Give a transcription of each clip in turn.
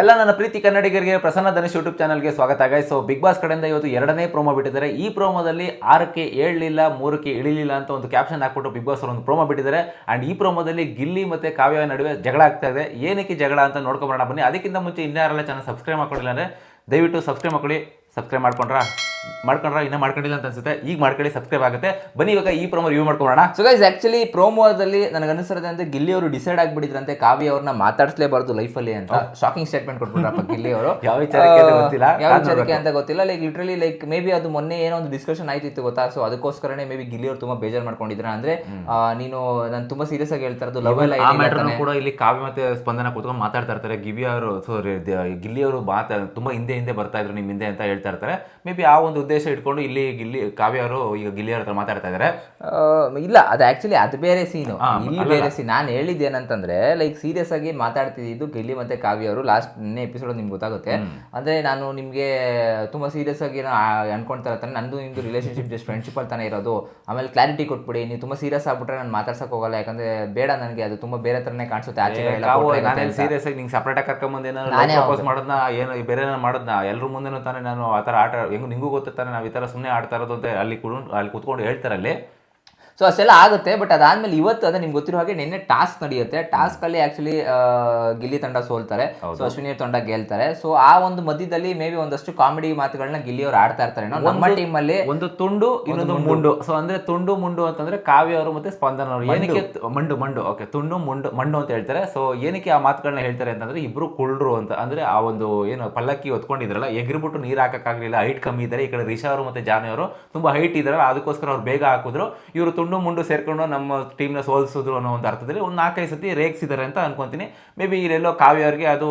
ಎಲ್ಲ ನನ್ನ ಪ್ರೀತಿ ಕನ್ನಡಿಗರಿಗೆ ಪ್ರಸನ್ನ ಧನುಷ್ ಯೂಟ್ಯೂಬ್ ಚಾನಲ್ಗೆ ಸ್ವಾಗತ ಆಗಿ ಸೊ ಬಿಗ್ ಬಾಸ್ ಕಡೆಯಿಂದ ಇವತ್ತು ಎರಡನೇ ಪ್ರೋಮೋ ಬಿಟ್ಟಿದ್ದಾರೆ. ಈ ಪ್ರೋಮೋದಲ್ಲಿ ಆರಕ್ಕೆ ಏಳಲಿಲ್ಲ, ಮೂರಕ್ಕೆ ಇಳಿಲಿಲ್ಲ ಅಂತ ಒಂದು ಕ್ಯಾಪ್ಷನ್ ಹಾಕ್ಬಿಟ್ಟು ಬಿಗ್ ಬಾಸ್ ಅವರು ಒಂದು ಪ್ರೋಮೋ ಬಿಟ್ಟಿದ್ದಾರೆ. ಆ್ಯಂಡ್ ಈ ಪ್ರೋಮೋದಲ್ಲಿ ಗಿಲ್ಲಿ ಮತ್ತು ಕಾವ್ಯ ನಡುವೆ ಜಗಳ ಆಗ್ತಾ ಇದೆ. ಏನಕ್ಕೆ ಜಗಳ ಅಂತ ನೋಡ್ಕೊಂಬರೋಣ ಬನ್ನಿ. ಅದಕ್ಕಿಂತ ಮುಂಚೆ ಇನ್ಯಾರೆಲ್ಲ ಚಾನಲ್ ಸಬ್ಸ್ಕ್ರೈಬ್ ಮಾಡ್ಕೊಂಡಿಲ್ಲ ಅಂದರೆ ದಯವಿಟ್ಟು ಸಬ್ಸ್ಕ್ರೈಬ್ ಮಾಡ್ಕೊಳ್ಳಿ. ಸಬ್ಸ್ಕ್ರೈಬ್ ಮಾಡ್ಕೊಂಡ್ರಾ? ಮಾಡ್ಕೊಂಡ್ರಾ? ಇನ್ನೂ ಮಾಡ್ಕೊಂಡಿಲ್ಲ ಅಂತ ಅನ್ಸುತ್ತೆ. ಈಗ ಮಾಡ್ಕೊಳ್ಳಿ ಸಬ್ಸ್ಕ್ರೈಬ್ ಆಗುತ್ತೆ. ಬನ್ನಿ ಇವಾಗ ಈ ಪ್ರೋಮೋ ರಿವ್ಯೂ ಮಾಡ್ಕೊಳ್ಳೋಣ ಸೊ ಗೈಸ್ ಆಕ್ಚುಲಿ ಪ್ರೋಮೋದಲ್ಲಿ ನನಗೆ ಅನಿಸಿರೋದಂತೆ ಗಿಲ್ಲಿ ಅವರು ಡಿಸೈಡ್ ಆಗಿಬಿಟ್ಟಿದ್ರಂತೆ. ಕಾವ್ಯ ಅವ್ರನ್ನ ಮಾತಾಡಿಸ್ಲೇಬಾರ್ದು ಲೈಫಲ್ಲಿ ಅಂತ. ಶಾಕಿಂಗ್ ಸ್ಟೇಟ್ಮೆಂಟ್ ಕೊಟ್ಬಿಟ್ರಪ್ಪ ಗಿಲ್ಲಿ ಅವರು. ಯಾವ ವಿಚಾರಕ್ಕೆ ಅಂತ ಗೊತ್ತಿಲ್ಲ. ಯಾವ ವಿಚಾರಕ್ಕೆ ಅಂತ ಗೊತ್ತಿಲ್ಲ. Like literally like maybe ಅದು ಮೊನ್ನೆ ಏನೋ ಒಂದು ಡಿಸ್ಕಷನ್ ಆಯ್ತಿತ್ತು ಗೊತ್ತಾ? ಸೊ ಅದಕ್ಕೋಸ್ಕರನೇ ಮೇ ಬಿ ಗಿಲ್ಲಿ ಅವರು ತುಂಬಾ ಬೇಜಾರು ಮಾಡ್ಕೊಂಡಿದ್ರ. ಅಂದ್ರೆ ನೀನು ನಾನು ತುಂಬಾ ಸೀರಿಯಸ್ ಆಗಿ ಹೇಳ್ತಾ ಇರೋದು ಲವ್ ಎಲ್ಲ ಕೂಡ ಇಲ್ಲಿ ಕಾವ್ಯ ಮತ್ತೆ ಸ್ಪಂದನ ಕೂತ್ಕೊಂಡು ಮಾತಾಡ್ತಾ ಇರ್ತಾರೆ. ಗಿವಿ ಅವರು ಸೊ ಗಿಲ್ಲಿ ಅವರು ಮಾತಾ ತುಂಬಾ ಹಿಂದೆ ಹಿಂದೆ ಬರ್ತಾ ಇದ್ರು ನಿಮ್ ಹಿಂದೆ ಅಂತ ಹೇಳ್ತಾ ಇರ್ತಾರೆ. ಮೇ ಬಿ ಆ ಒಂದು ಉದ್ದೇಶ ಇಟ್ಕೊಂಡು ಇಲ್ಲಿ ಗಿಲ್ಲಿ ಕಾವ್ಯ ಅವರು ಈಗ ಗಿಲ್ಲಿ ಅವ್ರ ಹತ್ರ ಮಾತಾಡ್ತಾ ಇದ್ದಾರೆ ಇಲ್ಲ ಅದು ಆಕ್ಚುಲಿ ಅದು ಬೇರೆ ಸೀನು ಇಲ್ಲಿ ಬೇರೆ ಸೀನ್ ನಾನು ಹೇಳಿದ್ದೇನಂತಂದ್ರೆ ಲೈಕ್ ಸೀರಿಯಸ್ ಆಗಿ ಮಾತಾಡ್ತಿದ್ದು ಗಿಲ್ಲಿ ಮತ್ತೆ ಕಾವ್ಯ ಅವರು ಲಾಸ್ಟ್ ನಿನ್ನೆ ಎಪಿಸೋಡ್ ನಿಮ್ಗೆ ಗೊತ್ತಾಗುತ್ತೆ. ಅಂದ್ರೆ ನಾನು ನಿಮ್ಗೆ ತುಂಬಾ ಸೀರಿಯಸ್ ಆಗಿ ಏನೋ ಆ- ಅನ್ಕೊಂತಾ ಇರ್ತಾನೆ ನಂದು ನಿಮ್ದು ರಿಲೇಶನ್ಶಿಪ್ ಜಸ್ಟ್ ಫ್ರೆಂಡ್ಶಿಪ್ ಅಲ್ಲಿ ತಾನೇ ಇರೋದು. ಆಮೇಲೆ ಕ್ಲಾರಿಟಿ ಕೊಟ್ಬಿಡಿ ನೀವು ತುಂಬಾ ಸೀರಿಯಸ್ ಆಗ್ಬಿಟ್ರೆ ನಾನು ಮಾತಾಡ್ಸಕ್ ಹೋಗಲ್ಲ ಯಾಕಂದ್ರೆ ಬೇಡ ನನಗೆ ಅದು ತುಂಬಾ ಬೇರೆ ತರನೇ ಕಾಣಿಸುತ್ತೆ ಆಚೆ. ಸೀರಿಯಸ್ ಆಗಿ ನಿಂಗೆ ಸಪ್ರೇಟ್ ಆಗಿ ಕರ್ಕೊಂಬಂದು ಏನೋ ಮಾಡೋದನ್ನ ಏನು ಬೇರೆ ಮಾಡೋದನ್ನ ಎಲ್ಲರೂ ಮುಂದೆನೂ ತಾನೇ ನಾನು ಆ ಥರ ಆಟ ಹೆಂಗೆ ನಿಂಗೂ ಗೊತ್ತಿರ್ತಾರೆ ನಾವು ಈ ಥರ ಸುಮ್ಮನೆ ಆಡ್ತಾ ಇರೋದು ಅಂತ ಅಲ್ಲಿ ಕುಡು, ಅಲ್ಲಿ ಕೂತ್ಕೊಂಡು ಹೇಳ್ತಾರೆ ಅಲ್ಲಿ ಸೊ ಅಷ್ಟೆಲ್ಲ ಆಗುತ್ತೆ ಬಟ್ ಅದಾದ್ಮೇಲೆ ಇವತ್ತು ಅದೇ ನಿಮ್ಗೆ ಗೊತ್ತಿರೋ ಹಾಗೆ ನಿನ್ನೆ ಟಾಸ್ಕ್ ನಡೆಯುತ್ತೆ. ಟಾಸ್ಕ್ ಅಲ್ಲಿ ಆಕ್ಚುಲಿ ಗಿಲ್ಲಿ ತಂಡ ಸೋಲ್ತಾರೆ. ಸೊ ಅಶ್ವಿನಿ ತಂಡ ಗೆಲ್ತಾರೆ. ಸೊ ಆ ಒಂದು ಮಧ್ಯದಲ್ಲಿ ಮೇ ಬಿ ಒಂದಷ್ಟು ಕಾಮಿಡಿ ಮಾತುಗಳನ್ನ ಗಿಲ್ಲಿ ಅವ್ರು ಆಡ್ತಾ ಇರ್ತಾರೆ. ನಮ್ಮ ಟೀಮ್ ಅಲ್ಲಿ ಒಂದು ತುಂಡು ಇನ್ನೊಂದು ಮುಂಡು. ಸೊ ಅಂದ್ರೆ ತುಂಡು ಮುಂಡು ಅಂತಂದ್ರೆ ಕಾವ್ಯ ಅವರು ಮತ್ತೆ ಸ್ಪಂದನ ಅವರು. ಏನಕ್ಕೆ ಮಂಡು ಮಂಡು. ಓಕೆ ತುಂಡು ಮುಂಡು ಮಂಡು ಅಂತ ಹೇಳ್ತಾರೆ. ಸೊ ಏನಕ್ಕೆ ಆ ಮಾತುಗಳನ್ನ ಹೇಳ್ತಾರೆ ಅಂತಂದ್ರೆ ಇಬ್ರು ಕುಳ್ರು ಅಂತ. ಅಂದ್ರೆ ಆ ಒಂದು ಏನು ಪಲ್ಲಕ್ಕಿ ಹೊತ್ಕೊಂಡಿದ್ರಲ್ಲ ಎಗ್ರಿಬಿಟ್ಟು ನೀರು ಹಾಕಕ್ಕಾಗ್ಲಿಲ್ಲ ಹೈಟ್ ಕಮ್ಮಿ ಇದ್ದಾರೆ. ಈ ಕಡೆ ರಿಷಾ ಅವರು ಮತ್ತೆ ಜಾನಿ ಅವರು ತುಂಬಾ ಹೈಟ್ ಇದಾರಲ್ಲ ಅದಕ್ಕೋಸ್ಕರ ಅವ್ರು ಬೇಗ ಹಾಕಿದ್ರು. ಇವರು ತುಂಡು ಮುಂಡು ಸೇರ್ಕೊಂಡು ನಮ್ಮ ಟೀಮ್ನ ಸೋಲ್ಸಿದ್ರು ಅನ್ನೋ ಒಂದು ಅರ್ಥದಲ್ಲಿ ಒಂದು ನಾಲ್ಕೈದು ಸತಿ ರೇಗಿಸಿದ್ದಾರೆ ಅಂತ ಅನ್ಕೊಂತೀನಿ. ಮೇ ಬಿ ಇಲ್ಲೆಲ್ಲೋ ಕಾವ್ಯ ಅವ್ರಿಗೆ ಅದು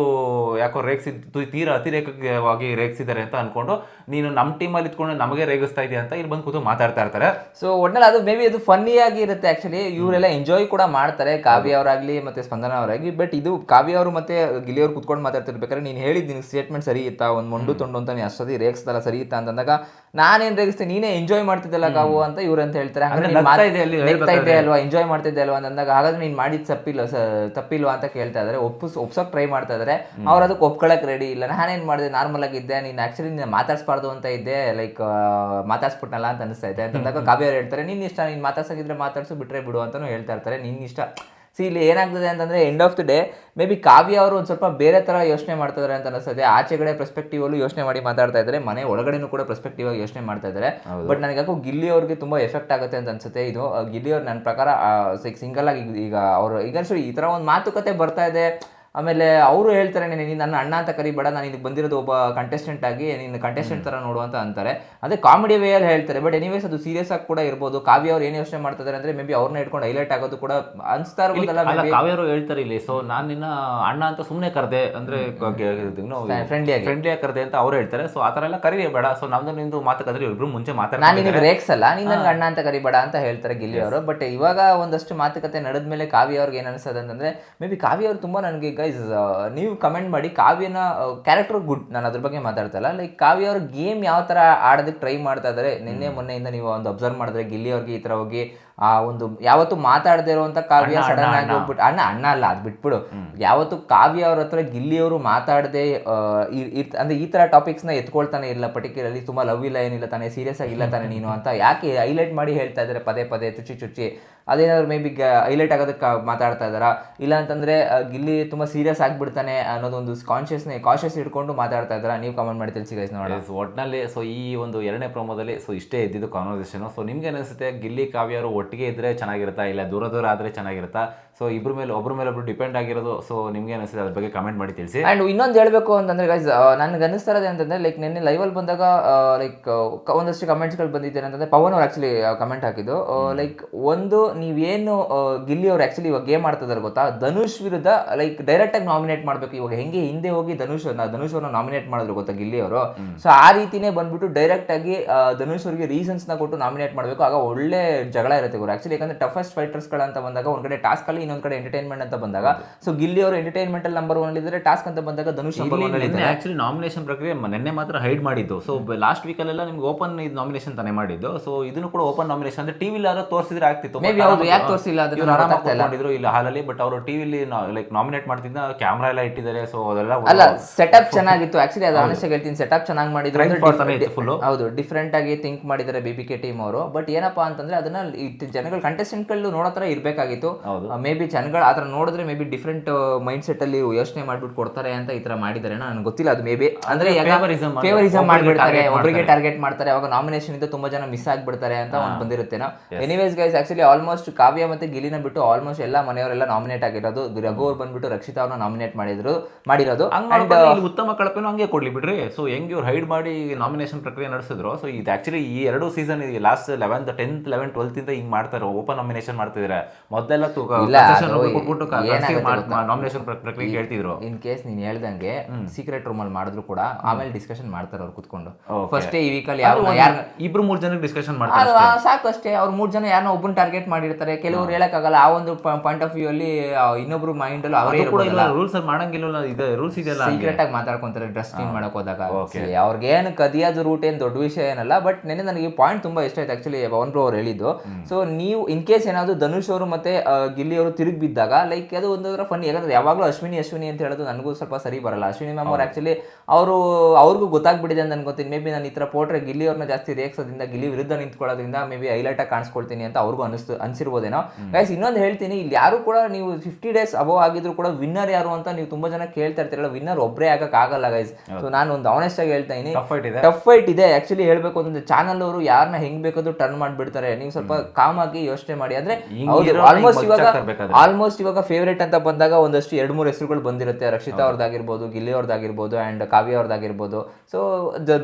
ಯಾಕೋ ರೇಗಿಸಿದ್ದು ತೀರಾ ಅತಿರೇಕವಾಗಿ ರೇಗಿಸಿದ್ದಾರೆ ಅಂತ ಅನ್ಕೊಂಡು ನೀನು ನಮ್ಮ ಟೀಮಲ್ಲಿ ಇತ್ಕೊಂಡು ನಮಗೆ ರೇಗಿಸ್ತಾ ಇದೆಯಾ ಅಂತ ಇಲ್ಲಿ ಬಂದು ಕೂತು ಮಾತಾಡ್ತಾ ಇರ್ತಾರೆ. ಸೊ ಒಟ್ನಲ್ಲಿ ಅದು ಮೇ ಬಿ ಅದು ಫನ್ನಿ ಆಗಿರುತ್ತೆ ಆಕ್ಚುಲಿ ಇವರೆಲ್ಲ ಎಂಜಾಯ್ ಕೂಡ ಮಾಡ್ತಾರೆ. ಕಾವ್ಯ ಅವರಾಗ್ಲಿ ಮತ್ತೆ ಸ್ಪಂದನ ಅವರಾಗ್ಲಿ. ಬಟ್ ಇದು ಕಾವ್ಯ ಅವರು ಮತ್ತೆ ಗಿಲಿಯವರು ಕುತ್ಕೊಂಡು ಮಾತಾಡ್ತಿರ್ಬೇಕಾದ್ರೆ ನೀನು ಹೇಳಿದ್ ನಿನ್ ಸ್ಟೇಟ್ಮೆಂಟ್ ಸರಿ ಇತ್ತಾ? ಒಂದು ಮೊಂಡು ತುಂಡು ಅಂತ ನೀನು ಅಷ್ಟೊತ್ತಿ ರೇಗಿಸ್ದಲ್ಲ ಸರಿ ಇತ್ತಾ? ಅಂತಂದಾಗ ನಾನೇನು ರೇಗಿಸ್ತೀನಿ ನೀನೇ ಎಂಜಾಯ್ ಮಾಡ್ತಿದ್ದಲ್ಲ ಕಾವು ಅಂತ ಇವ್ರು ಅಂತ ಹೇಳ್ತಾರೆ. ಇದೆ ಅಲ್ಲಿ ನಗ್ತಾ ಇದ್ದೆ ಅಲ್ವಾ ಎಂಜಾಯ್ ಮಾಡ್ತಿದ್ದೆ ಅಲ್ವಾ ಅಂತಂದಾಗ ಹಾಗಾದ್ರೆ ನೀನ್ ಮಾಡಿದ್ ತಪ್ಪಿಲ್ಲ ತಪ್ಪಿಲ್ವ ಅಂತ ಕೇಳ್ತಾ ಇದಾರೆ. ಒಪ್ಪಿಸ್ ಒಪ್ಸೋಕ್ ಟ್ರೈ ಮಾಡ್ತಾ ಇದಾರೆ. ಅವ್ರು ಅದಕ್ಕೆ ಒಪ್ಕೊಳಕ್ ರೆಡಿ ಇಲ್ಲ. ನಾನೇನ್ ಮಾಡಿದೆ ನಾರ್ಮಲ್ ಆಗಿದ್ದೆ ನೀನ್ ಆಕ್ಚುಲಿ ನೀನ್ ಮಾತಾಡ್ಸ್ಬಾರ್ದು ಅಂತ ಇದ್ದೆ ಲೈಕ್ ಮಾತಾಡ್ಸ್ಬಿಟ್ನಲ್ಲ ಅಂತ ಅನಿಸ್ತಾ ಇದೆ. ಅಂತಂದಾಗ ಕಾವ್ಯ ಹೇಳ್ತಾರೆ ನಿನ್ ಇಷ್ಟ ನೀನ್ ಮಾತಾಡ್ಸಂಗಿದ್ರೆ ಮಾತಾಡ್ಸು ಬಿಟ್ರೆ ಬಿಡು ಅಂತಾನು ಹೇಳ್ತಾ ಇರ್ತಾರೆ. ನಿನ್ ಇಷ್ಟ ಸಿ ಇಲ್ಲಿ ಏನಾಗ್ತದೆ ಅಂತಂದ್ರೆ end of the day maybe Kavya ಅವರು ಒಂದು ಸ್ವಲ್ಪ ಬೇರೆ ತರ ಯೋಚನೆ ಮಾಡ್ತಾ ಇದಾರೆ ಅಂತ ಅನಿಸ್ತದೆ ಆಚೆಗಡೆ ಪ್ರಸ್ಪೆಕ್ಟಿವ್ ಅಲ್ಲೂ ಯೋಚನೆ ಮಾಡಿ ಮಾತಾಡ್ತಾ ಇದ್ದಾರೆ. ಮನೆ ಒಳಗಡೆನೂ ಕೂಡ ಪರ್ಸ್ಪೆಕ್ಟಿವ್ ಆಗಿ ಯೋಚನೆ ಮಾಡ್ತಾ ಇದ್ದಾರೆ. ಬಟ್ ನನಗೆ ಯಾಕೋ ಗಿಲ್ಲಿ ಅವ್ರಿಗೆ ತುಂಬಾ ಎಫೆಕ್ಟ್ ಆಗುತ್ತೆ ಅಂತ ಅನ್ಸುತ್ತೆ. ಇದು ಗಿಲ್ಲಿ ಅವ್ರು ನನ್ನ ಪ್ರಕಾರ ಸಿಂಗಲ್ ಆಗಿ ಈಗ ಅವರು ಈಗ ಸೊ ಈ ಥರ ಒಂದು ಮಾತುಕತೆ ಬರ್ತಾ ಇದೆ. ಆಮೇಲೆ ಅವರು ಹೇಳ್ತಾರೆ ನೀನು ನೀನು ನನ್ನ ಅಣ್ಣ ಅಂತ ಕರಿಬೇಡ ನಾನು ಇದಕ್ಕೆ ಬಂದಿರೋದು ಒಬ್ಬ ಕಂಟೆಸ್ಟೆಂಟ್ ಆಗಿ ನೀನು ಕಂಟೆಸ್ಟೆಂಟ್ ಥರ ನೋಡು ಅಂತ ಅಂತಾರೆ. ಅದೇ ಕಾಮಿಡಿ ವೇಯಲ್ಲಿ ಹೇಳ್ತಾರೆ ಬಟ್ ಎನಿವೇಸ್ ಅದು ಸೀರಿಯಸ್ ಆಗಿ ಕೂಡ ಇರ್ಬೋದು. ಕಾವ್ಯ ಅವ್ರು ಏನು ಯೋಚನೆ ಮಾಡ್ತಿದ್ದಾರೆ ಅಂದರೆ ಮೇ ಬಿ ಅವ್ರನ್ನ ಇಟ್ಕೊಂಡು ಹೈಲೈಟ್ ಆಗೋದು ಕೂಡ ಅನ್ಸ್ತಾ ಇರ್ಬೋದಲ್ಲ ಕಾವ್ಯ ಕಾವ್ಯರು ಹೇಳ್ತಾರೆ ಇಲ್ಲಿ. ಸೊ ನಾನು ನಿನ್ನ ಅಣ್ಣ ಅಂತ ಸುಮ್ಮನೆ ಕರೆದೆ ಅಂದ್ರೆ ಫ್ರೆಂಡ್ಲಿ ಆಗಿ. ಫ್ರೆಂಡ್ಲಿ ಆಗಿ ಕರೆದೆ ಅಂತ ಅವ್ರು ಹೇಳ್ತಾರೆ. ಸೊ ಆ ಥರ ಎಲ್ಲ ಕರಿಬೇಡ ಸೊ ನಮ್ದು ನಿಂದು ಮಾತುಕಂದ್ರೆ ಇಬ್ರು ಮುಂಚೆ ನಾನು ನಿನ್ನ ರೇಕ್ಸಲ್ಲ ನೀನು ನನಗೆ ಅಣ್ಣ ಅಂತ ಕರಿಬೇಡ ಅಂತ ಹೇಳ್ತಾರೆ ಗಿಲ್ಲಿ ಅವರು. ಬಟ್ ಇವಾಗ ಒಂದಷ್ಟು ಮಾತುಕತೆ ನಡೆದ ಮೇಲೆ ಕಾವ್ಯ ಅವ್ರಿಗೆ ಏನ್ ಅಂತಂದ್ರೆ ಮೇ ಬಿ ಕಾವ್ಯ ಅವ್ರು ತುಂಬಾ ನನಗೆ ಗೈಸ್ ನೀವು ಕಮೆಂಟ್ ಮಾಡಿ ಕಾವ್ಯನ ಕ್ಯಾರೆಕ್ಟರ್ ಗುಡ್ ನಾನು ಅದ್ರ ಬಗ್ಗೆ ಮಾತಾಡ್ತಾ ಇಲ್ಲ. ಲೈಕ್ ಕಾವ್ಯ ಅವ್ರ ಗೇಮ್ ಯಾವ ತರ ಆಡೋದಕ್ಕೆ ಟ್ರೈ ಮಾಡ್ತಾ ಇದ್ದಾರೆ ನಿನ್ನೆ ಮೊನ್ನೆಯಿಂದ ನೀವು ಒಂದು ಅಬ್ಸರ್ವ್ ಮಾಡಿದ್ರೆ ಗಿಲ್ಲಿ ಅವ್ರಿಗೆ ಈ ತರ ಹೋಗಿ ಆ ಒಂದು ಯಾವತ್ತು ಮಾತಾಡದೇ ಇರುವಂತ ಕಾವ್ಯ ಸಡನ್ ಆಗಿ ಹೋಗ್ಬಿಟ್ಟು ಅಣ್ಣ ಅಣ್ಣ ಅಲ್ಲ ಅದ್ ಬಿಟ್ಬಿಡು. ಯಾವತ್ತು ಕಾವ್ಯ ಅವ್ರ ಹತ್ರ ಗಿಲ್ಲಿ ಅವರು ಮಾತಾಡದೆ ಅಂದ್ರೆ ಈ ತರ ಟಾಪಿಕ್ಸ್ನ ಎತ್ಕೊಳ್ತಾನೆ ಇಲ್ಲ ಪರ್ಟಿಕ್ಯುಲರ್ಲಿ ತುಂಬಾ ಲವ್ ಇಲ್ಲ ಏನಿಲ್ಲ ತಾನೆ ಸೀರಿಯಸ್ ಆಗಿಲ್ಲ ತಾನೆ ನೀನು ಅಂತ ಯಾಕೆ ಹೈಲೈಟ್ ಮಾಡಿ ಹೇಳ್ತಾ ಇದಾರೆ ಪದೇ ಪದೇ ಚುಚ್ಚಿ ಚುಚ್ಚಿ. ಅದೇನಾದ್ರು ಮೇ ಬಿ ಹೈಲೈಟ್ ಆಗೋದಕ್ಕೆ ಮಾತಾಡ್ತಾ ಇದಾರ? ಇಲ್ಲ ಅಂತಂದ್ರೆ ಗಿಲ್ಲಿ ತುಂಬಾ ಸೀರಿಯಸ್ ಆಗ್ಬಿಡ್ತಾನೆ ಅನ್ನೋದೊಂದು ಕಾನ್ಶಿಯಸ್ ಕಾನ್ಶಿಯಸ್ ಇಟ್ಕೊಂಡು ಮಾತಾಡ್ತಾ ಇದಾರ? ನೀವು ಕಮೆಂಟ್ ಮಾಡಿ ತಿಳಿಸಿ ಗೈಸ್ ನೋಡಿ ಒಟ್ನಲ್ಲಿ ಸೊ ಈ ಒಂದು ಎರಡನೇ ಪ್ರಮೋದಲ್ಲಿ ಸೊ ಇಷ್ಟೇ ಇದ್ದಿದ್ದು ಕಾನ್ವರ್ಸೇಷನ್ ಸೊ ನಿಮ್ಗೆ ಅನಿಸುತ್ತೆ ಗಿಲ್ಲಿ ಕಾವ್ಯರು ಅವರು ಒಟ್ಟಿಗೆ ಇದ್ರೆ ಚೆನ್ನಾಗಿರುತ್ತಾ? ಇಲ್ಲ ದೂರ ದೂರ ಆದ್ರೆ ಚೆನ್ನಾಗಿರುತ್ತಾ? ಸೊ ಇಬ್ಬರ ಮೇಲೆ ಒಬ್ಬರ ಮೇಲೆ ಒಬ್ರು ಡಿಪೆಂಡ್ ಆಗಿರೋದು. ಸೊ ನಿಮ್ಗೆ ಅನಿಸುತ್ತೆ? ಅದ್ರ ಬಗ್ಗೆ ಕಮೆಂಟ್ ಮಾಡಿ ತಿಳಿಸಿ. ಆ್ಯಂಡ್ ಇನ್ನೊಂದು ಹೇಳಬೇಕು ಅಂತಂದ್ರೆ ಗೈಸ್ ನನಗೆ ಅನಿಸ್ತಾ ಇರೋದು ಅಂತಂದ್ರೆ ಲೈಕ್ ನಿನ್ನೆ ಲೈವಲ್ಲಿ ಬಂದಾಗ ಲೈಕ್ ಒಂದಷ್ಟು ಕಮೆಂಟ್ಸ್ಗಳು ಬಂದಿದ್ದೇನೆ ಅಂತಂದ್ರೆ ಪವನ್ ಅವ್ರು ಆಕ್ಚುಲಿ ಕಮೆಂಟ್ ಹಾಕಿದ್ದು. ಲೈಕ್ ಒಂದು ನೀವೇನು ಗಿಲ್ಲಿ ಅವ್ರು ಆ್ಯಕ್ಚುಲಿ ಇವಾಗ ಗೇಮ್ ಆಡ್ತಿದಾರೆ ಗೊತ್ತಾ? ಧನುಷ್ ವಿರುದ್ಧ ಲೈಕ್ ಡೈರೆಕ್ಟ್ ಆಗಿ ನಾಮಿನೇಟ್ ಮಾಡಬೇಕು. ಇವಾಗ ಹೆಂಗೆ ಹಿಂದೆ ಹೋಗಿ ಧನುಷ್ ಧನುಷ್ ಅವ್ರನ್ನ ನಾಮಿನೇಟ್ ಮಾಡಿದ್ರು ಗೊತ್ತಾ ಗಿಲ್ಲಿ ಅವರು? ಸೊ ಆ ರೀತಿನೇ ಬಂದ್ಬಿಟ್ಟು ಡೈರೆಕ್ಟ್ ಆಗಿ ಆ, ಧನುಷ್ ಅವರಿಗೆ ರೀಸನ್ಸ್ನ ನ ಕೊಟ್ಟು ನಾಮಿನೇಟ್ ಮಾಡಬೇಕು. ಆಗ ಒಳ್ಳೆ ಜಗಳ ಇರುತ್ತೆ. ತೆಗೋರು ಆಕ್ಚುಲಿ ಯಾಕಂದ್ರೆ ಟಫೆಸ್ಟ್ ಫೈಟರ್ಸ್ ಅಂತ ಬಂದಾಗ ಒಂದ್ ಕಡೆ ಟಾಸ್ಕ್ ಅಲ್ಲಿ ಇನ್ನೊಂದ್ ಕಡೆ ಎಂಟರ್ಟೈನ್ಮೆಂಟ್ ಅಂತ ಬಂದಾಗ ಸೊ ಗಿಲ್ಲಿ ಅವರು ಎಂಟರ್ಟೈನ್ಮೆಂಟ್ ಅಲ್ಲಿ ನಂಬರ್ ಒನ್ ಇದ್ರೆ ಟಾಸ್ಕ್ ಅಂತ ಬಂದಾಗ ಧನುಷ್ ಆಕ್ಚುಲಿ ನಾಮಿನೇಷನ್ ಪ್ರಕ್ರಿಯೆ ನಿನ್ನೆ ಮಾತ್ರ ಹೈಡ್ ಮಾಡಿದ್ದು. ಸೊ ಲಾಸ್ಟ್ ವೀಕಲ್ಲೆಲ್ಲ ನಿಮ್ಗೆ ಓಪನ್ ಇದು ನಾಮಿನೇಷನ್ ತಾನೇ ಮಾಡಿದ್ದು. ಸೊ ಇದನ್ನು ಕೂಡ ಓಪನ್ ನಾಮಿನೇಷನ್ ಅಂದ್ರೆ ಟಿವಿ ಯಾರೋ ತೋರಿಸಿದ್ರೆ ಆಗ್ತಿತ್ತು. ಯಾಕೆ ತೋರಿಸಿಲ್ಲ ಮಾಡಿದ್ರು ಇಲ್ಲ. ಹಾಲಲ್ಲಿ ಬಟ್ ಅವರು ಟಿವಿಲಿ ಲೈಕ್ ನಾಮಿನೇಟ್ ಮಾಡ್ತಿದ್ದ ಕ್ಯಾಮ್ರಾ ಎಲ್ಲ ಇಟ್ಟಿದ್ದಾರೆ. ಸೊ ಅದೆಲ್ಲ ಅಲ್ಲ ಸೆಟಪ್ ಚೆನ್ನಾಗಿತ್ತು. ಆಕ್ಚುಲಿ ಅದು ಅನಿಸ್ ಹೇಳ್ತೀನಿ. ಸೆಟಪ್ ಚೆನ್ನಾಗಿ ಮಾಡಿದ್ರು. ಹೌದು ಡಿಫ್ರೆಂಟ್ ಆಗಿ ಥಿಂಕ್ ಮಾಡಿದ್ದಾರೆ ಬಿ ಬಿ ಕೆ ಟೀಮ್ ಅವರು. ಬಟ್ ಏನಪ್ಪಾ ಅಂತಂದ್ರೆ ಅದನ್ನ ಜನಗಳು ಕಂಟೆಸ್ಟೆಂಟ್ಗಳು ನೋಡೋ ತರ ಇರಬೇಕಾಗಿತ್ತು. ಮೇ ಬಿ ಜನಗಳು ಆತರ ನೋಡಿದ್ರೆ maybe different mind set ಅಲ್ಲಿ ಯೋಚನೆ ಮಾಡ್ಬಿಟ್ಟು ಕೊಡ್ತಾರೆ ಅಂತ ಈ ತರ ಮಾಡಿದ್ದಾರೆ. ನನಗೆ ಗೊತ್ತಿಲ್ಲ ಅದು ಮೇ ಬಿ ಅಂದ್ರೆ. ಫೇವರಿಸಮ್ ಮಾಡ್ಬಿಡ್ತಾರೆ ಒಬ್ಬರಿಗೆ ಟಾರ್ಗೆಟ್ ಮಾಡ್ತಾರೆ ಅವಾಗ ನಾಮಿನೇಷನ್ ಇಂದ ತುಂಬಾ ಜನ ಮಿಸ್ ಆಗ್ಬಿಡ್ತಾರೆ ಅಂತ ಒಂದು ಬಂದಿರುತ್ತೆ. Anyways guys actually almost Kavya ಮತ್ತೆ ಗಿಲಿನ ಬಿಟ್ಟು ಆಲ್ಮೋಸ್ಟ್ ಎಲ್ಲ ಮನೆಯವರೆಲ್ಲ ನಾಮಿನೇಟ್ ಆಗಿರೋದು. ರಘು ಅವ್ರು ಬಂದ್ಬಿಟ್ಟು ರಕ್ಷಿತಾ ಅವ್ರನ್ನ ನಾಮಿನೇಟ್ ಮಾಡಿದ್ರು ಮಾಡಿರೋದು. ಉತ್ತಮ ಕಳಪೆನೂ ಹಂಗೆ ಕೊಡ್ಲಿ ಬಿಡ್ರಿ. ಸೊ ಹೆಂಗ್ ಇವ್ರು ಹೈಡ್ ಮಾಡಿ ನಾಮಿನೇಷನ್ ಪ್ರಕ್ರಿಯೆ ನಡೆಸಿದ್ರು. ಸೊ ಇದು ಆಕ್ಚುಲಿ ಈ ಎರಡು season last eleventh tenth eleven twelfth ಇಂದ ಹಿಂಗ್ ಮಾಡ್ತಾರೆ ಓಪನ್ ನಾಮಿನೇಷನ್ ಮಾಡ್ತಿದ್ದಾರೆ ಮೊದಲೆಲ್ಲ ನಾಮಿನೇಷನ್ ಪ್ರಕ್ರಿಯೆ ಕೇಳ್ತಿದ್ರು ಇನ್ ಕೇಸ್ ನೀನ್ ಹೇಳ್ದಂಗೆ ಸೀಕ್ರೆಟ್ ರೂಮ್ ಅಲ್ಲಿ ಮಾಡಿದ್ರು ಕೂಡ ಆಮೇಲೆ ಡಿಸ್ಕಷನ್ ಮಾಡ್ತಾರೆ ಅವ್ರು ಕುತ್ಕೊಂಡು. ಫಸ್ಟ್ ಈ ವೀಕಲ್ಲಿ ಯಾರು ಇಬ್ರು ಮೂರ್ ಜನ ಡಿಸ್ಕಷನ್ ಮಾಡ್ತಾರೆ ಸಾಕು ಅಷ್ಟೇ. ಅವ್ರು ಮೂರ್ ಜನ ಯಾರನ್ನ ಒಬ್ಬನ್ ಟಾರ್ಗೆಟ್ ಮಾಡಿರ್ತಾರೆ. ಕೆಲವ್ರು ಹೇಳಕ್ಕಾಗಲ್ಲ. ಆ ಒಂದು ಪಾಯಿಂಟ್ ಆಫ್ ವ್ಯೂ ಅಲ್ಲಿ ಇನ್ನೊಬ್ರು ಮೈಂಡ್ ಅಲ್ಲಿ ಅವರೇ ರೂಲ್ಸ್ ಮಾಡಂಗಿಲ್ಲ ಇದೆ ರೂಲ್ಸ್ ಇದೆಯಲ್ಲ ಸೀಕ್ರೆಟ್ ಆಗಿ ಮಾತಾಡ್ಕೊಂತಾರೆ ಡ್ರೆಸ್ ಕ್ಲೀನ್ ಮಾಡಕ್ ಹೋದಾಗ. ಅವ್ರಿಗೆ ಏನು ಕದಿಯೋದು ರೂಟ್ ಏನ್ ದೊಡ್ಡ ವಿಷಯ ಏನಲ್ಲ ಬಟ್ ನೆನೆ ನನಗೆ ಪಾಯಿಂಟ್ ತುಂಬಾ ಇಷ್ಟ ಆಯ್ತು. ಆಕ್ಚುಲಿ ಒನ್ ಬ್ರೋ ಅವ್ರು ಹೇಳಿದ್ದು. ಸೊ ನೀವು ಇನ್ ಕೇಸ್ ಏನಾದರೂ ಧನುಷ್ ಅವರು ಮತ್ತೆ ಗಿಲ್ಲಿ ಅವರು ತಿರುಗಿ ಬಿದ್ದಾಗ ಲೈಕ್ ಅದು ಒಂದರ ಫನ್ ಯಾಕಂದ್ರೆ ಯಾವಾಗಲೂ ಅಶ್ವಿನಿ ಅಶ್ವಿನಿ ಅಂತ ಹೇಳೋದು ನನಗೂ ಸ್ವಲ್ಪ ಸರಿ ಬರಲ್ಲ. ಅಶ್ವಿನಿ ಮ್ಯಾಮ್ ಅವ್ರು ಆಕ್ಚುಲಿ ಅವರು ಅವ್ರಿಗೂ ಗೊತ್ತಾಗ್ಬಿಟ್ಟಿದೆ ಅಂತ ಅನ್ಕೋತೀನಿ. ಮೇ ಬಿ ನಾನು ಈ ಥರ ಪೋಟ್ರೆ ಗಿಲ್ಲಿ ಅವ್ರನ್ನ ಜಾಸ್ತಿ ರೇಗಿಸೋದ್ರಿಂದ ಗಿಲ್ಲಿ ವಿರುದ್ಧ ನಿಂತ್ಕೊಳ್ಳೋದ್ರಿಂದ ಮೇ ಬಿ ಹೈಲೈಟ್ ಆಗಿ ಕಾಣಿಸ್ಕೊಳ್ತೀನಿ ಅಂತ ಅವ್ರಿಗೂ ಅನಿಸ್ತು ಅನಿಸಿರ್ಬೋದೇನೋ. ಗೈಸ್ ಇನ್ನೊಂದು ಹೇಳ್ತೀನಿ ಇಲ್ಲಿ ಯಾರು ಕೂಡ ನೀವು ಫಿಫ್ಟಿ ಡೇಸ್ ಅಬೋ ಆಗಿದ್ರು ಕೂಡ ವಿನ್ನರ್ ಯಾರು ಅಂತ ನೀವು ತುಂಬಾ ಜನ ಕೇಳ್ತಾ ಇರ್ತೀರಲ್ಲ ವಿನ್ನರ್ ಒಬ್ಬರೇ ಆಗಕ್ಕೆ ಆಗಲ್ಲ ಗೈಸ್ ಸೊ ನಾನು ಒಂದು ಆನೆಸ್ಟ್ ಆಗಿ ಹೇಳ್ತಾ ಇದೀನಿ. Tough fight ಇದೆ. ಟಫ್ ಫೈಟ್ ಇದೆ. ಆಕ್ಚುಲಿ ಹೇಳಬೇಕು ಅಂತಂದ್ರೆ ಚಾನಲ್ ಅವರು ಯಾರನ್ನ ಹೆಂಗ್ ಬೇಕಾದ್ರೂ ಟರ್ನ್ ಮಾಡಿಬಿಡ್ತಾರೆ. ನೀವು ಸ್ವಲ್ಪ ಕಾಮ್ ಆಗಿ ಯೋಚನೆ ಮಾಡಿ. ಅಂದ್ರೆ ಆಲ್ಮೋಸ್ಟ್ ಇವಾಗ ಆಲ್ಮೋಸ್ಟ್ ಇವಾಗ ಫೇವರೇಟ್ ಅಂತ ಬಂದಾಗ ಒಂದಷ್ಟು ಎರಡು ಮೂರು ಹೆಸರುಗಳು ಬಂದಿರುತ್ತೆ. ರಕ್ಷಿತಾ ಅವ್ರದ್ದಾಗಿರ್ಬೋದು ಗಿಲ್ಲಿ ಅವ್ರದ್ದಾಗಿರ್ಬೋದು ಅಂಡ್ ಕಾವ್ಯ ಅವ್ರದ್ದಾಗಿರ್ಬೋದು. ಸೊ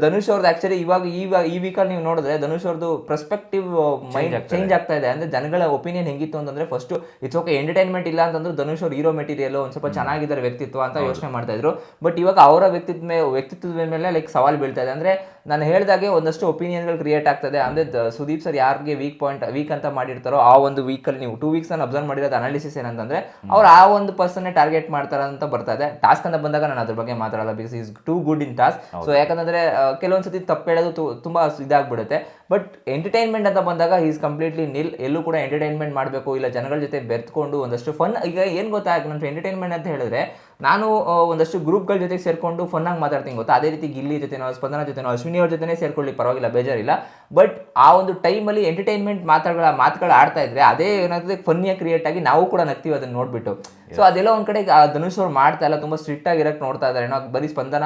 ಧನುಷ್ ಅವ್ರದ್ದು ಆಕ್ಚುಲಿ ಇವಾಗ ಇವಾಗ ಈ ವೀಕಲ್ಲಿ ನೀವು ನೋಡಿದ್ರೆ ಧನುಷ್ ಅವ್ರದ್ದು ಪರ್ಸ್ಪೆಕ್ಟಿವ್ ಮೈಂಡ್ ಚೇಂಜ್ ಆಗ್ತಾ ಇದೆ. ಅಂದ್ರೆ ಜನಗಳ ಒಪಿನಿಯನ್ ಹೆಂಗಿತ್ತು ಅಂತಂದ್ರೆ ಫಸ್ಟ್ ಇಟ್ಸ್ ಓಕೆ ಎಂಟರ್ಟೈನ್ಮೆಂಟ್ ಇಲ್ಲ ಅಂತಂದ್ರೆ ಧನುಷ್ ಅವ್ರ ಹೀರೋ ಮೆಟೀರಿಯಲ್ ಒಂದ್ ಸ್ವಲ್ಪ ಚೆನ್ನಾಗಿದ್ದಾರೆ ವ್ಯಕ್ತಿತ್ವ ಅಂತ ಯೋಚನೆ ಮಾಡ್ತಾ ಇದ್ರು. ಬಟ್ ಇವಾಗ ಅವರ ವ್ಯಕ್ತಿತ್ವ ವ್ಯಕ್ತಿತ್ವದ ಮೇಲೆ ಲೈಕ್ ಸವಾಲ್ ಬೀಳ್ತಾ ಇದೆ. ಅಂದ್ರೆ ನಾನು ಹೇಳಿದಾಗೆ ಒಂದಷ್ಟು ಒಪಿನಿಯನ್ಗಳು ಕ್ರಿಯೇಟ್ ಆಗ್ತದೆ ಅಂದ್ರೆ ಸುದೀಪ್ ಸರ್ ಯಾರಿಗೆ ವೀಕ್ ಪಾಯಿಂಟ್ ವೀಕ್ ಅಂತ ಮಾಡಿರ್ತಾರೋ ಆ ಒಂದು ವೀಕಲ್ಲಿ ನೀವು ಟೂ ವೀಕ್ಸ್ ನಾನು ಅಬ್ಸರ್ವ್ ಮಾಡಿರೋದು ಅನಾಲಿಸಿಸ್ ಏನಂತಂದ್ರೆ ಅವ್ರು ಆ ಒಂದು ಪರ್ಸನ್ ಟಾರ್ಗೆಟ್ ಮಾಡ್ತಾರೆ ಅಂತ ಬರ್ತಾ ಇದೆ. ಟಾಸ್ಕ್ ಅಂತ ಬಂದಾಗ ನಾನು ಅದ್ರ ಬಗ್ಗೆ ಮಾತಾಡಲ್ಲ because is too good in task so ಯಾಕಂದ್ರೆ ಕೆಲವೊಂದ್ಸತಿ ತಪ್ಪು ಹೇಳೋದು ತುಂಬಾ ಇದಾಗ್ಬಿಡುತ್ತೆ. ಬಟ್ ಎಂಟರ್ಟೈನ್ಮೆಂಟ್ ಅಂತ ಬಂದಾಗ ಈಸ್ ಕಂಪ್ಲೀಟ್ಲಿ ನಿಲ್ ಎಲ್ಲೂ ಕೂಡ ಎಂಟರ್ಟೈನ್ಮೆಂಟ್ ಮಾಡಬೇಕು ಇಲ್ಲ ಜನಗಳ ಜೊತೆ ಬೆರೆತ್ಕೊಂಡು ಒಂದಷ್ಟು ಫನ್ ಈಗ ಏನು ಗೊತ್ತಾ? ನನ್ನ ಎಂಟರ್ಟೈನ್ಮೆಂಟ್ ಅಂತ ಹೇಳಿದ್ರೆ ನಾನು ಒಂದಷ್ಟು ಗ್ರೂಪ್ಗಳ ಜೊತೆ ಸೇರಿಕೊಂಡು ಫನ್ನಾಗಿ ಮಾತಾಡ್ತೀನಿ ಗೊತ್ತಾ? ಅದೇ ರೀತಿ ಗಿಲ್ಲಿ ಜೊತೆನೋ ಸ್ಪಂದನ ಜೊತೆನೋ ಅಶ್ವಿನಿ ಅವ್ರ ಜೊತೆನೇ ಸೇರ್ಕೊಳ್ಳಿ ಪರವಾಗಿಲ್ಲ ಬೇಜಾರಿಲ್ಲ. ಬಟ್ ಆ ಒಂದು ಟೈಮಲ್ಲಿ ಎಂಟರ್ಟೈನ್ಮೆಂಟ್ ಮಾತುಗಳ ಮಾತುಗಳು ಆಡ್ತಾ ಇದ್ರೆ ಅದೇ ಏನಾಗುತ್ತೆ ಫನ್ನಿಯ ಕ್ರಿಯೇಟ್ ಆಗಿ ನಾವು ಕೂಡ ನಗ್ತೀವಿ ಅದನ್ನ ನೋಡ್ಬಿಟ್ಟು. ಸೊ ಅದೆಲ್ಲ ಒಂದು ಕಡೆ ಆ ಧನುಷ್ ಅವ್ರು ಮಾಡ್ತಾ ಇಲ್ಲ ತುಂಬ ಸ್ಟ್ರಿಕ್ಟ್ ಆಗಿರಕ್ ನೋಡ್ತಾ ಇದ್ದಾರೆ ಏನೋ ಬರೀ ಸ್ಪಂದನ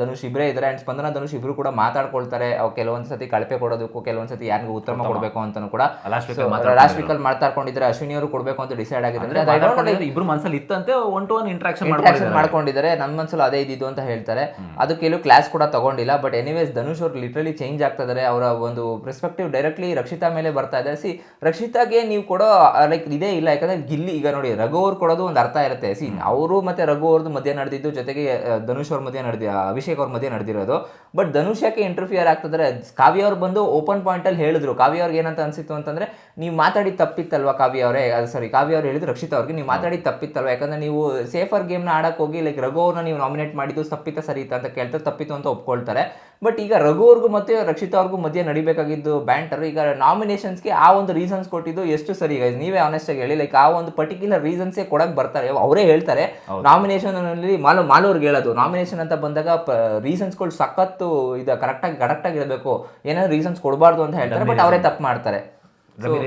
ಧನುಷ್ ಇಬ್ಬರೇ ಇದ್ದಾರೆ ಅಂಡ್ ಸ್ಪಂದನ ಧನುಷ್ ಇಬ್ರು ಕೂಡ ಮಾತಾಡ್ಕೊಳ್ತಾರೆ ಕೆಲವೊಂದು ಕೆಲವೊಂದ್ಸತಿ ಕಳಪೆ ಕೊಡೋದಕ್ಕೂ ಕೆಲವೊಂದ್ಸತಿ ಯಾರಿಗೂ ಉತ್ತಮ. ಕೊಡಬೇಕು ಅಂತಾನು ಕೂಡ. ಲಾಸ್ಟ್ ಮಾತಾಡ್ಕೊಂಡಿದ್ರೆ ಅಶ್ವಿನಿ ಅವರು ಕೊಡಬೇಕು ಅಂತ ಡಿಸೈಡ್ ಆಗಿದ್ರೆ ಇಬ್ರು ಮನಸ್ಸಲ್ಲಿ ಇತ್ತಂತೆ ಒನ್ ಟು ಒನ್ ಇಂಟ್ರಾಕ್ಷನ್ ಮಾಡ್ಕೊಂಡಿದ್ದಾರೆ. ನನ್ನ ಮನ್ಸಲ್ಲಿ ಅದೇ ಇದ್ದಿದ್ದು ಅಂತ ಹೇಳ್ತಾರೆ. ಅದು ಕೆಲವು ಕ್ಲಾಸ್ ಕೂಡ ತಗೊಂಡಿಲ್ಲ. ಬಟ್ ಎನಿವೇಸ್ ಧನುಷ್ ಅವರು ಲಿಟ್ರಲಿ ಚೇಂಜ್ ಆಗ್ತಾ ಇದಾರೆ. ಅವರ ಒಂದು ಪರ್ಸ್ಪೆಕ್ಟಿವ್ ಡೈರೆಕ್ಟ್ಲಿ ರಕ್ಷಿತಾ ಮೇಲೆ ಬರ್ತಾ ಇದೆ. ಸಿ ರಕ್ಷಿತಾಗೆ ನೀವು ಕೊಡೋ ಲೈಕ್ ಇದೇ ಇಲ್ಲ. ಯಾಕಂದ್ರೆ ಗಿಲ್ಲಿ ಈಗ ನೋಡಿ ರಘು ಅವ್ರು ಕೊಡೋದು ಒಂದು ಅರ್ಥ ಇರುತ್ತೆ. ಸಿ ಅವರು ಮತ್ತೆ ರಘು ಅವ್ರದ್ದು ಮಧ್ಯೆ ನಡೆದಿದ್ದು ಜೊತೆಗೆ ಧನುಷ್ ಅವ್ರ ಮಧ್ಯೆ ನಡೆದಿ ಅಭಿಷೇಕ್ ಅವ್ರ ಮಧ್ಯೆ ನಡೆದಿರೋದು. ಬಟ್ ಧನುಷ್ ಯಾಕೆ ಇಂಟರ್ಫಿಯರ್ ಆಗ್ತದ್ರೆ ಕಾವ್ಯ ಅವ್ರು ಬಂದು ಓಪನ್ ಪಾಯಿಂಟ್ ಅಲ್ಲಿ ಹೇಳಿದ್ರು. ಕಾವ್ಯ ಅವ್ರಿಗೆ ಏನಂತ ಅನ್ಸಿತ್ತು ಅಂತಂದ್ರೆ ನೀವು ಮಾತಾಡಿ ತಪ್ಪಿತ್ತಲ್ವಾ ಕಾವ್ಯ ಅವರೇ? ಸಾರಿ ಕಾವ್ಯ ಅವ್ರು ಹೇಳಿದ್ರು ರಕ್ಷಿತ ಅವ್ರಿಗೆ ನೀವು ಮಾತಾಡಿ ತಪ್ಪಿತ್ತಲ್ವಾ? ಯಾಕಂದ್ರೆ ನೀವು ಸೇಫರ್ ಗೇಮ್ನ ಆಡಕ್ಕೆ ಹೋಗಿ ಲೈಕ್ ರಘು ಅವ್ರನ್ನ ನೀವು ನಾಮಿನೇಟ್ ಮಾಡಿದ್ದು ತಪ್ಪಿತ ಸರಿ ಅಂತ ಕೇಳ್ತಾರೆ ತಪ್ಪಿತು ಅಂತ ಒಪ್ಕೊಳ್ತಾರೆ. ಬಟ್ ಈಗ ರಘು ಅವ್ರಿಗೂ ಮತ್ತೆ ರಕ್ಷಿತಾ ಅವ್ರಿಗೂ ಮಧ್ಯೆ ನಡಿಬೇಕಾಗಿದ್ದು ಬ್ಯಾಂಟರ್ ಈಗ ನಾಮಿನೇಷನ್ಸ್ಗೆ ಆ ಒಂದು ರೀಸನ್ಸ್ ಕೊಟ್ಟಿದ್ದು ಎಷ್ಟು ಸರಿ ಗೈಸ್ ನೀವೇ ಆನೆಸ್ಟ್ ಆಗಿ ಹೇಳಿ. ಲೈಕ್ ಆ ಒಂದು ಪರ್ಟಿಕ್ಯುಲರ್ ರೀಸನ್ಸೇ ಕೊಡಕ್ ಬರ್ತಾರೆ. ಅವರೇ ಹೇಳ್ತಾರೆ ನಾಮಿನೇಷನ್ ಅಲ್ಲಿ ಮಾಲು ಮಾಲೂರ್ಗೆ ಹೇಳೋದು. ನಾಮಿನೇಷನ್ ಅಂತ ಬಂದಾಗ ರೀಸನ್ಸ್ಗಳು ಸಖತ್ತು ಇದು ಕರೆಕ್ಟಾಗಿ ಕರೆಕ್ಟಾಗಿ ಇರಬೇಕು ಏನಾದ್ರು ರೀಸನ್ಸ್ ಕೊಡಬಾರ್ದು ಅಂತ ಹೇಳ್ತಾರೆ ಬಟ್ ಅವರೇ ತಪ್ಪು ಮಾಡ್ತಾರೆ. ಡಮ್ಮಿ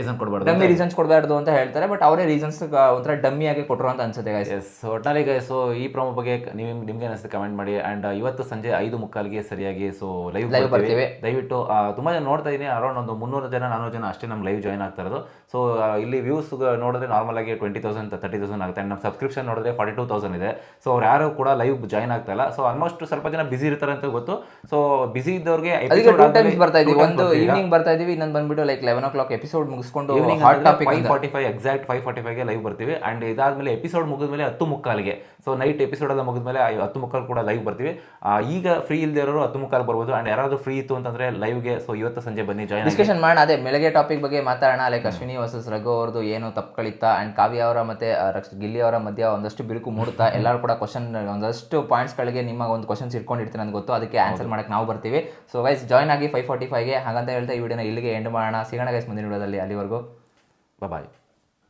ರೀಸನ್ಸ್ ಕೊಡಬಾರ್ದು ಅಂತ. ಹೇಳ್ತಾರೆ ಬಟ್ ಅವರೇ ರೀಸನ್ಸ್ ಒಂಥರ ಡಮ್ಮಿ ಆಗಿ ಕೊಟ್ಟರು ಅಂತ ಅನ್ಸುತ್ತೆ ಗೈಸ್ ಎಸ್ ಒಟ್ನಲ್ಲಿ ಸೊ ಈ ಪ್ರೊಮೋ ಬಗ್ಗೆ ನೀವು ನಿಮ್ಗೆ ಅನಿಸುತ್ತೆ ಕಮೆಂಟ್ ಮಾಡಿ. ಅಂಡ್ ಇವತ್ತು ಸಂಜೆ ಐದು ಮುಕ್ಕಾಲಿಗೆ ಸರಿಯಾಗಿ ಸೊ ಲೈವ್ ಬರ್ತೀವಿ. ದಯವಿಟ್ಟು ತುಂಬಾ ಜನ ನೋಡ್ತಾ ಇದ್ದೀನಿ ಅರೌಂಡ್ ಒಂದು ಮುನ್ನೂರು ಜನ ನಾನೂರು ಜನ ಅಷ್ಟೇ ನಮ್ಮ ಲೈವ್ ಜಾಯ್ನ್ ಆಗ್ತಾ ಇರೋದು. ಸೊ ಇಲ್ಲಿ ವ್ಯೂಸ್ ನೋಡಿದ್ರೆ ನಾರ್ಮಲ್ ಆಗಿ ಟ್ವೆಂಟಿ ತೌಸಂಡ್ ತರ್ಟಿ ತೌಸಂಡ್ ಆಗುತ್ತೆ. ಅಂಡ್ ನಮ್ಮ ಸಬ್ಸ್ಕ್ರಿಪ್ಷನ್ ನೋಡಿದ್ರೆ ಫಾರ್ಟಿ ಟೂ ತೌಸಂಡ್ ಇದೆ. ಸೊ ಅವ್ರು ಯಾರು ಕೂಡ ಲೈವ್ ಜಾಯ್ನ್ ಆಗ್ತಾ ಇಲ್ಲ. ಸೊ ಆಲ್ಮೋಸ್ಟ್ ಸ್ವಲ್ಪ ಜನ ಬಿಸಿ ಇರ್ತಾರೆ ಅಂತ ಗೊತ್ತು. ಸೊ ಬಿಸಿ ಇದ್ದವ್ರಿಗೆ ಬರ್ತಾ ಇದೀವಿ. ಒಂದು ಈವ್ನಿಂಗ್ ಬರ್ತಾ ಇದೀವಿ ಇನ್ನೊಂದು ಬಂದ್ಬಿಟ್ಟು like eleven o'clock episode episode ಮುಗಿಸ್ಕೊಂಡು hot topic five forty five exact five forty ಫೈವ್ಗೆ live ಬರ್ತೀವಿ. ಅಂಡ್ ಇದಾದ್ಮೇಲೆ ಎಪಿಸೋಡ್ ಮುಗಿದ್ಮೇಲೆ ಹತ್ತು ಮುಕ್ಕಾಲಿಗೆ. ಸೊ ನೈಟ್ ಎಪಿಸೋಡ್ ಎಲ್ಲ ಮುಗಿದ್ಮೇಲೆ ಮೇಲೆ ಹತ್ತು ಮುಕ್ಕಾಲು ಕೂಡ ಲೈವ್ ಬರ್ತೀವಿ. ಈಗ ಫ್ರೀ ಇಲ್ಲದೆ ಇರೋರು ಹತ್ತು ಮುಕ್ಕಾಲು ಬರ್ಬೋದು. ಅಂಡ್ ಯಾರಾದರೂ ಫ್ರೀ ಇತ್ತು ಅಂತಂದ್ರೆ ಲೈವ್ಗೆ ಸೊ ಇವತ್ತು ಸಂಜೆ ಬನ್ನಿ ಜಾಯ್ನ್ ಡಿಸ್ಕಷನ್ ಮಾಡೋಣ. ಅದೇ ಬೆಳಗ್ಗೆ ಟಾಪಿಕ್ ಬಗ್ಗೆ ಮಾತಾಡೋಣ. ಲೈಕ್ ಅಶ್ವಿನಿ ವರ್ಸಸ್ ರಘು ಅವ್ರದ್ದು ಏನು ತಪ್ಪುಗಳಿತ್ತ ಅಂಡ್ ಕಾವ್ಯ ಅವರ ಮತ್ತೆ ರಕ್ಷ ಗಿಲ್ಲಿ ಅವರ ಮಧ್ಯ ಒಂದಷ್ಟು ಬಿರುಕು ಮೂಡುತ್ತಾ? ಎಲ್ಲರೂ ಕೂಡ ಕ್ವಶನ್ ಒಂದಷ್ಟು ಪಾಯಿಂಟ್ಸ್ಗಳಿಗೆ ನಿಮ್ಮ ಒಂದು ಕ್ವಶನ್ಸ್ ಇಟ್ಕೊಂಡಿರ್ತೀನಿ ನನಗೆ ಗೊತ್ತು. ಅದಕ್ಕೆ ಆನ್ಸರ್ ಮಾಡಕ್ಕೆ ನಾವು ಬರ್ತೀವಿ. ಸೊ ವೈಸ್ ಜಾಯ್ನ್ ಆಗಿ ಫೈವ್ ಫಾರ್ಟಿ ಫೈವ್ಗೆ ಹಾಗಂತ ಹೇಳ್ತಾ ಈ ವಿಡಿಯೋನ ಇಲ್ಲಿಗೆ ಎಂಡ್ ಮಾಡೋಣ. ಸಿಗೋಣ ಗೈಸ್ ಮುಂದಿನ ವಿಡಿಯೋದಲ್ಲಿ ಅಲ್ಲಿವರೆಗೂ ಬಾಯ್